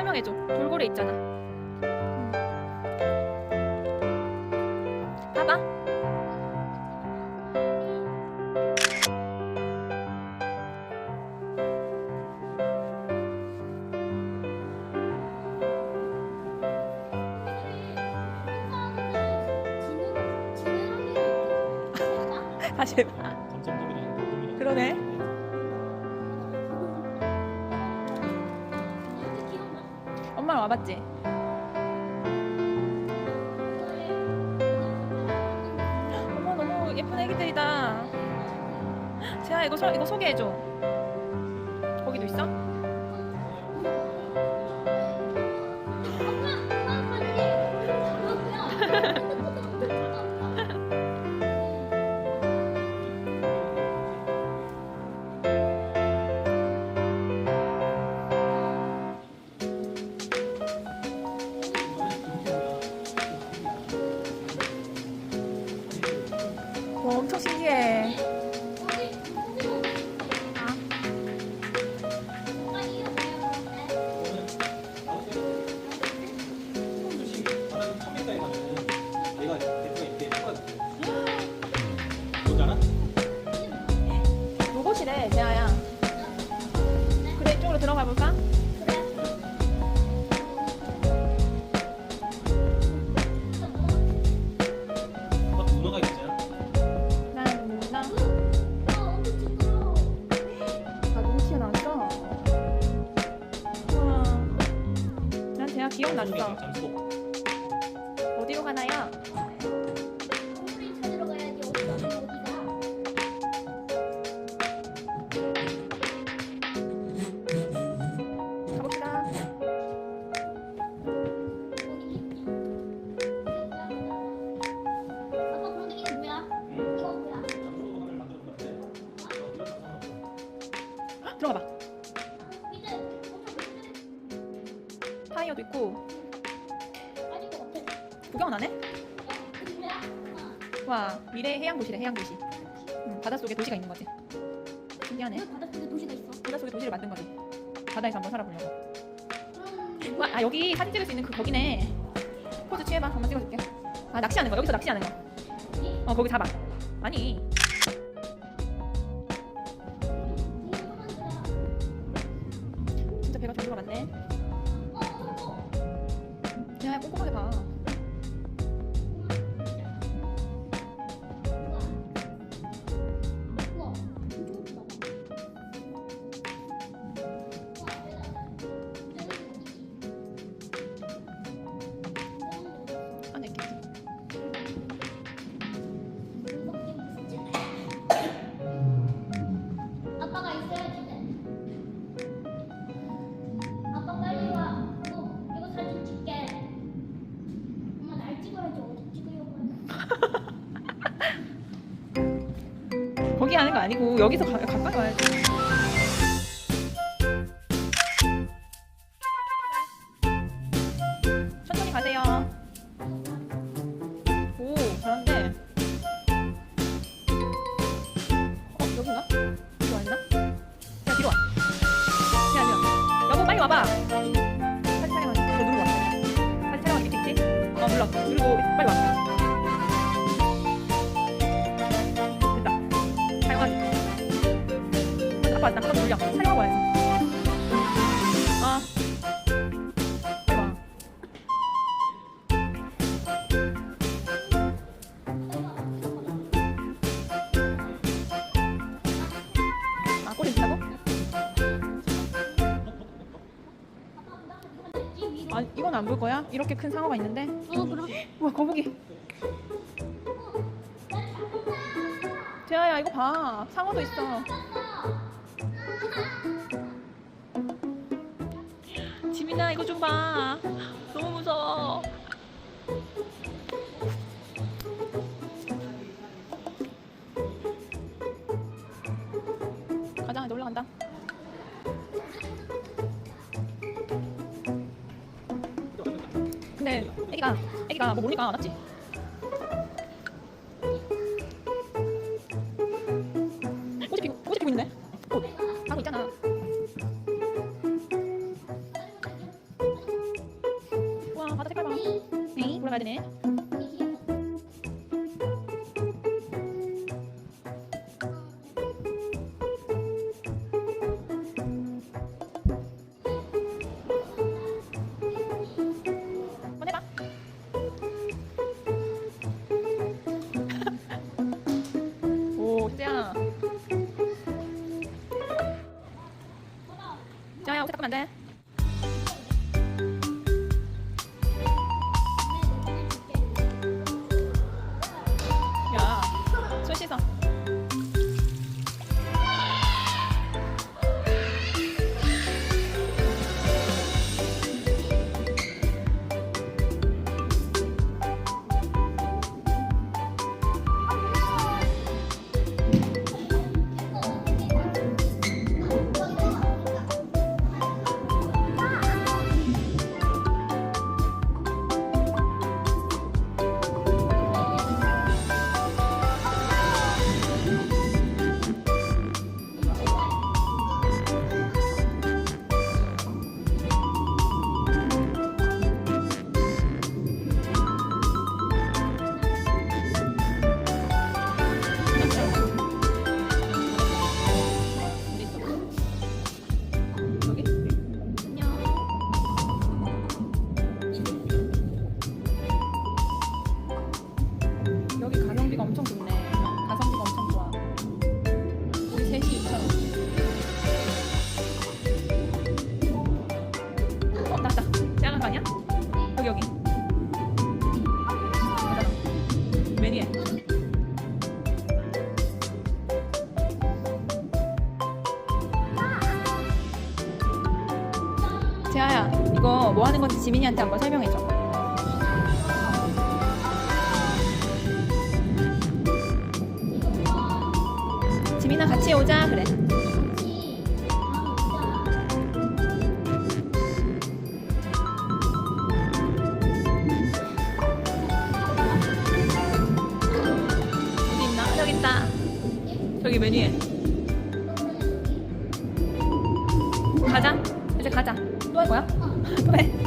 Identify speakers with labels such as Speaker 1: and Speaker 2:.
Speaker 1: 설명해줘. 돌고래 있잖아. 음. 봐봐. 다시 해봐.
Speaker 2: 그러네.
Speaker 1: 와봤지?
Speaker 3: 어머
Speaker 1: 너무 예쁜 애기들이다. 재아 이거 서, 이거 소개해줘. 거기도 있어? 들어가 볼까?
Speaker 2: 막 문어가 있잖아.
Speaker 1: 난 누나. 아 너무 튀어나왔어. 우와. 난 재아 기억 났어.
Speaker 2: 잠수복.
Speaker 1: 어디로 가나요? 타이어도 있고 구경은 안 해? 와 미래 해양 도시래 해양 도시. 응, 바닷속에 도시가 있는 거지. 신기하네. 바닷속에 도시를 만든 거지. 바다에서 한번 살아보려고.
Speaker 3: 와, 아
Speaker 1: 여기 사진 찍을 수 있는 그 거기네. 포즈 취해봐. 한번 찍어줄게. 아 낚시하는 거. 여기서 낚시하는 거. 어 거기 잡아. 아니. 꼼꼼하게 봐. 해. 거기 하는 거 아니고 여기서 가, 가까이 와야지. 아빠 나 한번 돌려. 촬영하고 와야지. 아. 와. 아, 꼬리 있다고?
Speaker 3: 아, 이건 안
Speaker 1: 볼 거야? 이렇게 큰 상어가 있는데?
Speaker 3: 어, 그럼.
Speaker 1: 우와, 거북이. 재아야, 이거 봐. 상어도 있어. 지민아, 이거 좀 봐. 너무 무서워. 가자, 이제 올라간다. 근데 애기가 애기가 뭐 모르니까 안 왔지? 꽃이 피고 꽃이 피고 있네.
Speaker 3: 꽃. 방금
Speaker 1: 있잖아. 와, 바다 색깔 봐. 네, 올라가야 되네.
Speaker 3: 加呀我在
Speaker 1: 打 yang. 뭐 하는 건지 지민이한테 한번 설명해줘. 지민아 같이 오자 그래. 어디 있나? 여기 있다. 저기 메뉴에. 가자.
Speaker 3: 이제 가자.
Speaker 1: 또 할 거야? 또 해.